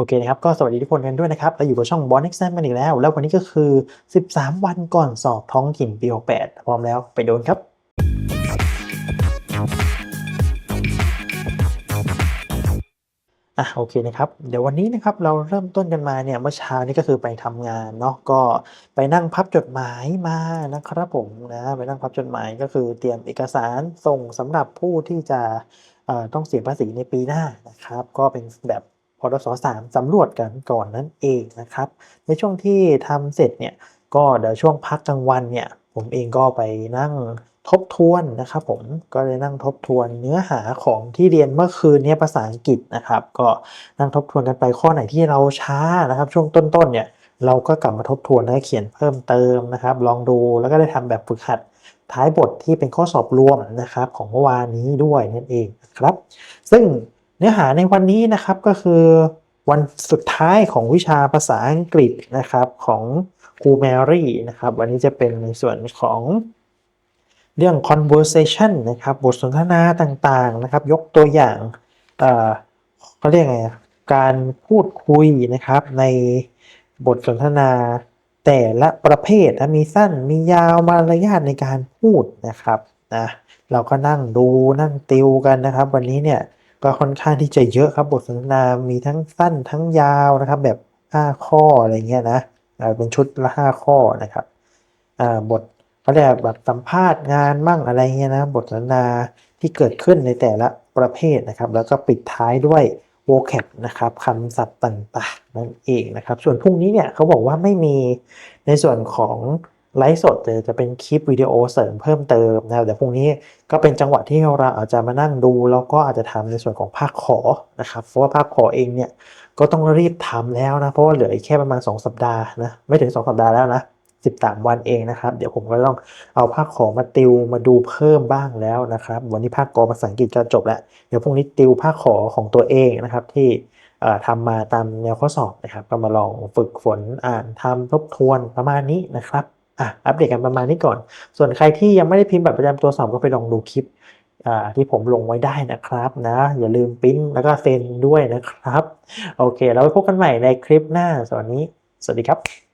โอเคนะครับ ก็สวัสดีทุกคนกันด้วยนะครับเราอยู่กับช่อง b o n Next Time กันอีกแล้ว แล้ววันนี้ก็คือ 13 วันก่อนสอบท้องถิ่นปี 68 พร้อมแล้วไปโดนครับ อะโอเคนะครับ เดี๋ยววันนี้นะครับเราเริ่มต้นกันมาเนี่ยเมื่อเช้านี้ก็คือไปทำงานเนาะก็ไปนั่งพับจดหมายมานะครับผมนะไปนั่งพับจดหมายก็คือเตรียมเอกสารส่งสำหรับผู้ที่จะต้องเสียภาษีในปีหน้านะครับ ก็เป็นแบบ พรสสามสำรวจกันก่อนนั่นเองนะครับ ในช่วงที่ทำเสร็จเนี่ยก็เดี๋ยวช่วงพักกลางวันเนี่ยผมเองก็ไปนั่งทบทวนนะครับผมก็เลยนั่งทบทวนเนื้อหาของที่เรียนเมื่อคืนเนี้ภาษาอังกฤษนะครับ ก็นั่งทบทวนกันไปข้อไหนที่เราช้านะครับ ช่วงต้นๆเนี่ยเราก็กลับมาทบทวนแล้วก็เขียนเพิ่มเติมนะครับ ลองดูแล้วก็ได้ทำแบบฝึกหัดท้ายบทที่เป็นข้อสอบรวมนะครับ ของเมื่อวานนี้ด้วยนั่นเองนะครับ ซึ่ง เนื้อหาในวันนี้นะครับก็คือวันสุดท้ายของวิชาภาษาอังกฤษนะครับของครูแมรี่นะครับวันนี้จะเป็นในส่วนของเรื่อง conversation นะครับบทสนทนาต่างๆนะครับ ยกตัวอย่างเอ่อเขาเรียกไงการพูดคุยนะครับในบทสนทนาแต่ละประเภทมีสั้นมียาวมารยาทในการพูดนะครับนะเราก็นั่งดูนั่งติวกันนะครับ วันนี้เนี่ย ก็ค่อนข้างที่จะเยอะครับบทสนทนามีทั้งสั้นทั้งยาวนะครับ แบบ 5 ข้ออะไรเงี้ยนะเป็นชุดละ 5 ข้อนะครับบทเขาเรียกแบบสัมภาษณ์งานมั่งอะไรเงี้ยนะบทสนทนาที่เกิดขึ้นในแต่ละประเภทนะครับ แล้วก็ปิดท้ายด้วย vocab นะครับคำศัพท์ต่างๆนั่นเองนะครับ ส่วนพรุ่งนี้เนี่ยเขาบอกว่าไม่มีในส่วนของ ไลฟ์สดจะเป็นคลิปวิดีโอเสริมเพิ่มเติมนะครับแต่พรุ่งนี้ก็เป็นจังหวะที่เราอาจจะมานั่งดู แล้วก็อาจจะทำในส่วนของภาคขอนะครับเพราะว่าภาคขอเองเนี่ยก็ต้องรีบทำแล้วนะเพราะว่าเหลืออีกแค่ประมาณ 2 สัปดาห์นะไม่ถึง 2 สัปดาห์แล้วนะ13 วันเองนะครับเดี๋ยวผมก็ต้องเอาภาคขอมาติวมาดูเพิ่มบ้างแล้วนะครับวันนี้ภาคกอภาษาอังกฤษจะจบแล้วเดี๋ยวพรุ่งนี้ติวภาคขอของตัวเองนะครับที่เอ่อทำมาตามแนวข้อสอบนะครับก็มาลองฝึกฝนอ่านทำทบทวนประมาณนี้นะครับ อะอัปเดตกันประมาณนี้ก่อน ส่วนใครที่ยังไม่ได้พิมพ์บัตรประจำตัวสอบก็ไปลองดูคลิปที่ผมลงไว้ได้นะครับนะ อย่าลืมปริ้นแล้วก็เซ็นด้วยนะครับ โอเค แล้วไปพบกันใหม่ในคลิปหน้าสวัสดีสวัสดีครับ